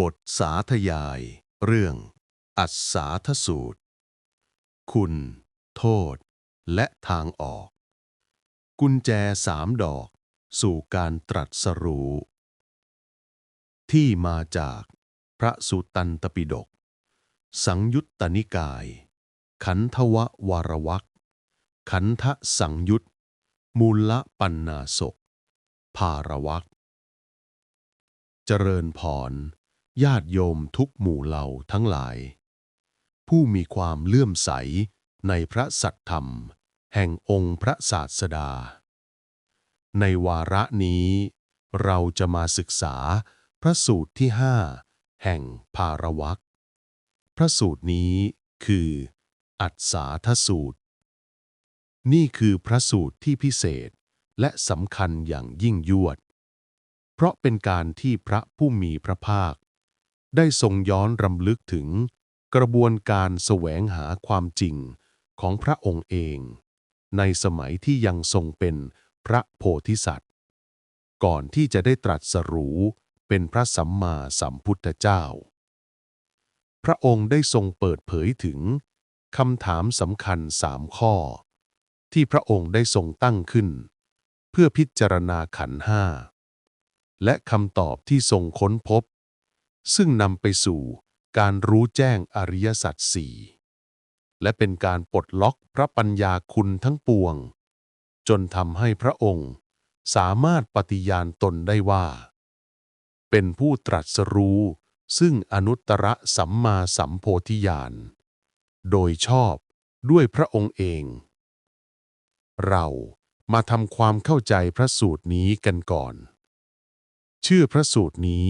บทสาธยาย เรื่อง อัศสาทสูตร คุณ โทษ และทางออก กุญแจสามดอก สู่การตรัสรู้ ที่มาจากพระสุตตันตปิฎกสังยุตตนิกาย ขันธววารวักขันธสังยุตมูลปันนาศกภารวักเจริญพร ญาติโยมทุกหมู่เหล่าทั้งหลาย ผู้มีความเลื่อมใสในพระสัทธรรม แห่งองค์พระศาสดา ในวาระนี้ เราจะมาศึกษาพระสูตรที่ห้าแห่งภารวักพระสูตรนี้คือ อัศสาทสูตร นี่คือพระสูตรที่พิเศษและสำคัญอย่างยิ่งยวด เพราะเป็นการที่พระผู้มีพระภาค ได้ทรงย้อนรำลึกถึงกระบวนการแสวงหาความจริงของพระองค์เอง ในสมัยที่ยังทรงเป็นพระโพธิสัตว์ ก่อนที่จะได้ตรัสรู้เป็นพระสัมมาสัมพุทธเจ้า พระองค์ได้ทรงเปิดเผยถึงคำถามสำคัญสามข้อ ที่พระองค์ได้ทรงตั้งขึ้น เพื่อพิจารณาขันห้าและคำตอบที่ทรงค้นพบ ซึ่งนำไปสู่การรู้แจ้งอริยสัจสี่และเป็นการปลดล็อกพระปัญญาคุณทั้งปวง จนทำให้พระองค์สามารถปฏิญาณตนได้ว่า เป็นผู้ตรัสรู้ซึ่งอนุตตรสัมมาสัมโพธิญาณ โดยชอบด้วยพระองค์เอง เรามาทำความเข้าใจพระสูตรนี้กันก่อน ชื่อพระสูตรนี้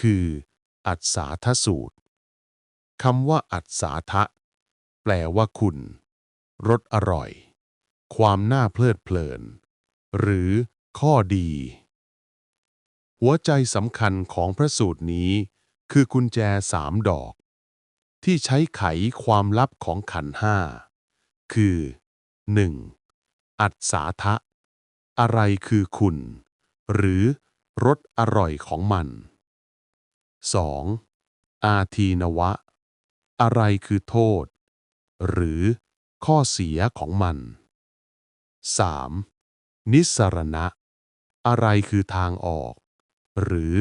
คือ อัศสาทสูตรคำว่าอัศสาทะ แปลว่าคุณรสอร่อย ความน่าเพลิดเพลิน หรือข้อดี หัวใจสำคัญของพระสูตรนี้ คือกุญแจสามดอก ที่ใช้ไขความลับของขันห้า คือ 1. อัศสาทะ อะไรคือคุณ หรือรสอร่อยของมัน 2. อาทีนวะ อะไรคือโทษ หรือข้อเสียของมัน 3. นิสรณะ อะไรคือทางออก หรือ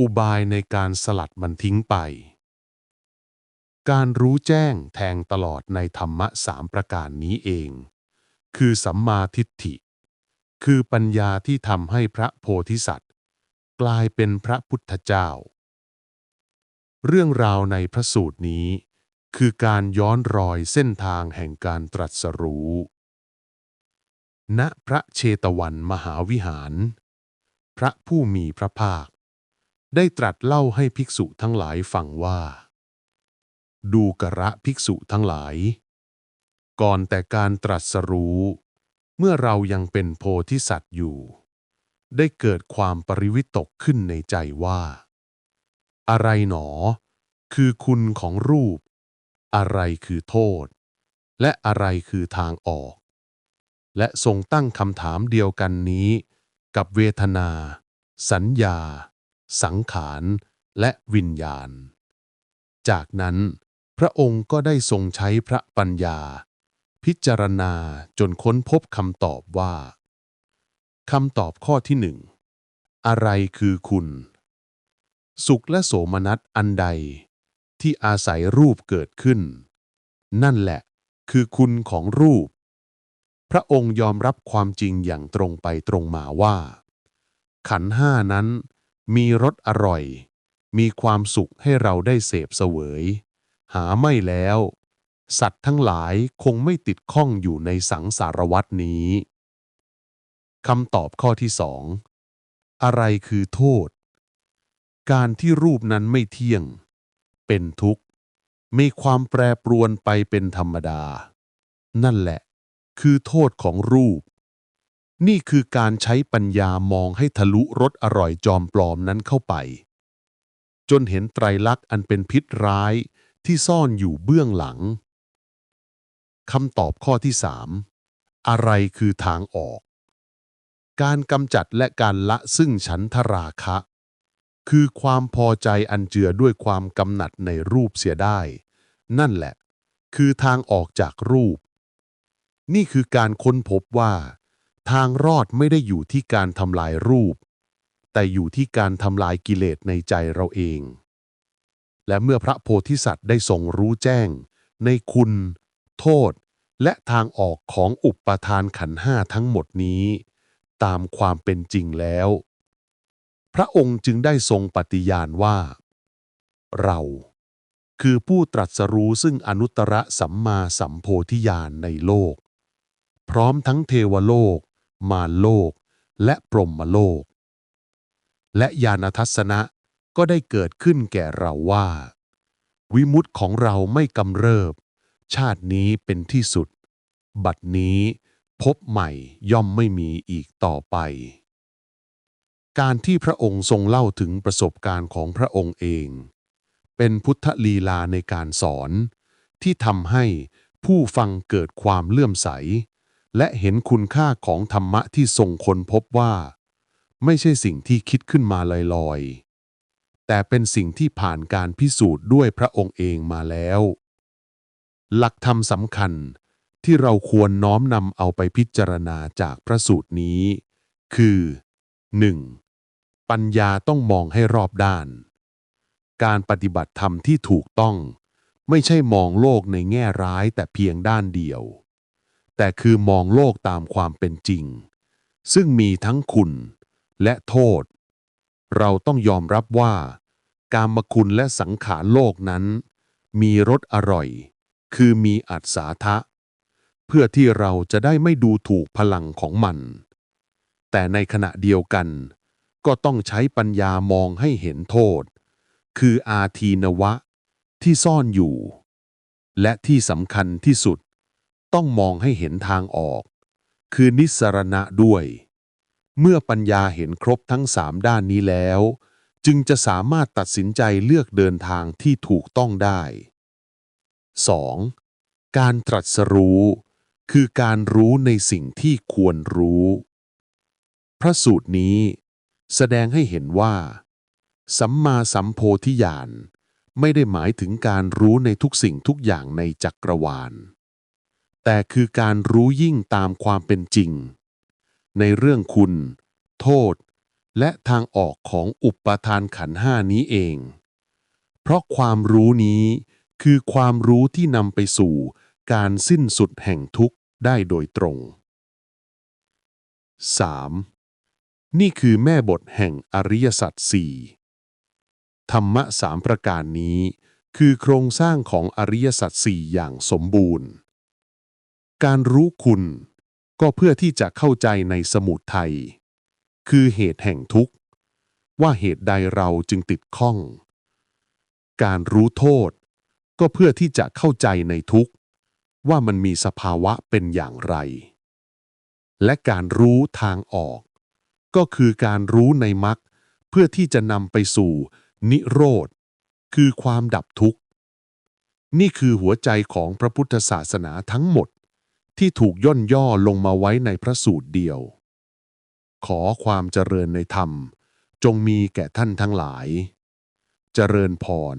อุบายในการสลัดมันทิ้งไป การรู้แจ้งแทงตลอดในธรรมะสามประการนี้เอง คือสัมมาทิฏฐิ คือปัญญาที่ทำให้พระโพธิสัตว์ กลายเป็นพระพุทธเจ้า เรื่องราวในพระสูตรนี้ คือการย้อนรอยเส้นทางแห่งการตรัสรู้ ณ พระเชตวันมหาวิหาร พระผู้มีพระภาค ได้ตรัสเล่าให้ภิกษุทั้งหลายฟังว่า ดูกระภิกษุทั้งหลาย ก่อนแต่การตรัสรู้ เมื่อเรายังเป็นโพธิสัตว์อยู่ ได้เกิดความปริวิตกขึ้นในใจว่า อะไรหนอ คือคุณของรูป อะไรคือโทษ และอะไรคือทางออก และทรงตั้งคำถามเดียวกันนี้ กับเวทนา สัญญา สังขารและวิญญาณ จากนั้น พระองค์ก็ได้ทรงใช้พระปัญญา พิจารณาจนค้นพบคำตอบว่าคำตอบข้อที่หนึ่ง อะไรคือคุณ สุขและโสมนัสอันใด ที่อาศัยรูปเกิดขึ้น นั่นแหละคือคุณของรูป พระองค์ยอมรับความจริงอย่างตรงไปตรงมาว่า ขันห้านั้นมีรสอร่อย มีความสุขให้เราได้เสพเสวย หาไม่แล้ว สัตว์ทั้งหลายคงไม่ติดข้องอยู่ในสังสารวัตนี้คำตอบข้อที่สองอะไรคือโทษ การที่รูปนั้นไม่เที่ยง เป็นทุกข์ มีความแปรปรวนไปเป็นธรรมดา นั่นแหละ คือโทษของรูป นี่คือการใช้ปัญญามองให้ทะลุรสอร่อยจอมปลอมนั้นเข้าไป จนเห็นไตรลักษณ์อันเป็นพิษร้ายที่ซ่อนอยู่เบื้องหลังคำตอบข้อที่สามอะไรคือทางออก การกำจัดและการละซึ่งฉันทราคะ คือความพอใจอันเจือด้วยความกำหนัดในรูปเสียได้ นั่นแหละ คือทางออกจากรูป นี่คือการค้นพบว่า ทางรอดไม่ได้อยู่ที่การทำลายรูป แต่อยู่ที่การทำลายกิเลสในใจเราเอง และเมื่อพระโพธิสัตว์ได้ทรงรู้แจ้ง ในคุณ โทษ และทางออกของอุปทานขันห้าทั้งหมดนี้ ตามความเป็นจริงแล้ว พระองค์จึงได้ทรงปฏิญาณว่า เรา คือผู้ตรัสรู้ซึ่งอนุตตรสัมมาสัมโพธิญาณในโลก พร้อมทั้งเทวโลก มารโลก และปรหมโลก และญาณทัศนะก็ได้เกิดขึ้นแก่เราว่า วิมุตติของเราไม่กำเริบ ชาตินี้เป็นที่สุด บัดนี้พบใหม่ย่อมไม่มีอีกต่อไป การที่พระองค์ทรงเล่าถึงประสบการณ์ของพระองค์เอง เป็นพุทธลีลาในการสอน ที่ทำให้ผู้ฟังเกิดความเลื่อมใส และเห็นคุณค่าของธรรมะที่ทรงค้นพบว่า ไม่ใช่สิ่งที่คิดขึ้นมาลอยๆ แต่เป็นสิ่งที่ผ่านการพิสูจน์ด้วยพระองค์เองมาแล้ว หลักธรรมสำคัญที่เราควรน้อมนำเอาไปพิจารณาจากพระสูตรนี้ คือ 1. ปัญญาต้องมองให้รอบด้าน การปฏิบัติธรรมที่ถูกต้อง ไม่ใช่มองโลกในแง่ร้ายแต่เพียงด้านเดียว แต่คือมองโลกตามความเป็นจริง ซึ่งมีทั้งคุณและโทษ เราต้องยอมรับว่า การมคุณและสังขารโลกนั้น มีรสอร่อย คือมีอัศาทะ เพื่อที่เราจะได้ไม่ดูถูกพลังของมัน แต่ในขณะเดียวกัน ก็ต้องใช้ปัญญามองให้เห็นโทษ คืออาทีนวะที่ซ่อนอยู่ และที่สำคัญที่สุด ต้องมองให้เห็นทางออก คือนิสรณะด้วย เมื่อปัญญาเห็นครบทั้งสามด้านนี้แล้ว จึงจะสามารถตัดสินใจเลือกเดินทางที่ถูกต้องได้ 2. การตรัสรู้ คือการรู้ในสิ่งที่ควรรู้ พระสูตรนี้แสดงให้เห็นว่า สัมมาสัมโพธิญาณไม่ได้หมายถึงการรู้ในทุกสิ่งทุกอย่างในจักรวาล แต่คือการรู้ยิ่งตามความเป็นจริง ในเรื่องคุณ โทษ และทางออกของอุปทานขันห้านี้เอง เพราะความรู้นี้คือความรู้ที่นำไปสู่การสิ้นสุดแห่งทุกข์ได้โดยตรง 3. นี่คือแม่บทแห่งอริยสัจสี่ธรรมะสามประการนี้ คือโครงสร้างของอริยสัจสี่อย่างสมบูรณ์ การรู้คุณ ก็เพื่อที่จะเข้าใจในสมุทัยคือเหตุแห่งทุกข์ ว่าเหตุใดเราจึงติดข้อง การรู้โทษ ก็เพื่อที่จะเข้าใจในทุกข์ ว่ามันมีสภาวะเป็นอย่างไร และการรู้ทางออก ก็คือการรู้ในมรรคเพื่อที่จะนำไปสู่ นิโรธ คือความดับทุกข์ นี่คือหัวใจของพระพุทธศาสนาทั้งหมด ที่ถูกย่นย่อลงมาไว้ในพระสูตรเดียว ขอความเจริญในธรรม จงมีแก่ท่านทั้งหลาย เจริญพร